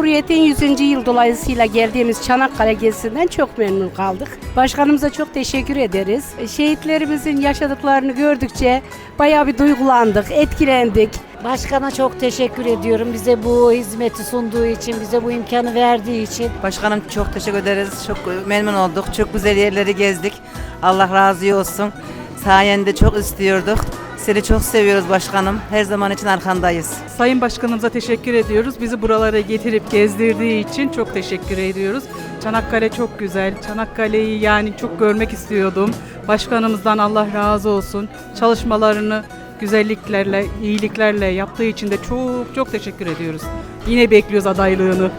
Cumhuriyet'in 100. yıl dolayısıyla geldiğimiz Çanakkale gezisinden çok memnun kaldık. Başkanımıza çok teşekkür ederiz. Şehitlerimizin yaşadıklarını gördükçe bayağı bir duygulandık, etkilendik. Başkana çok teşekkür ediyorum. Bize bu hizmeti sunduğu için, bize bu imkanı verdiği için. Başkanım çok teşekkür ederiz. Çok memnun olduk. Çok güzel yerleri gezdik. Allah razı olsun. Sayende çok istiyorduk. Seni çok seviyoruz başkanım. Her zaman için arkandayız. Sayın Başkanımıza teşekkür ediyoruz. Bizi buralara getirip gezdirdiği için çok teşekkür ediyoruz. Çanakkale çok güzel. Çanakkale'yi yani çok görmek istiyordum. Başkanımızdan Allah razı olsun. Çalışmalarını güzelliklerle, iyiliklerle yaptığı için de çok çok teşekkür ediyoruz. Yine bekliyoruz adaylığını.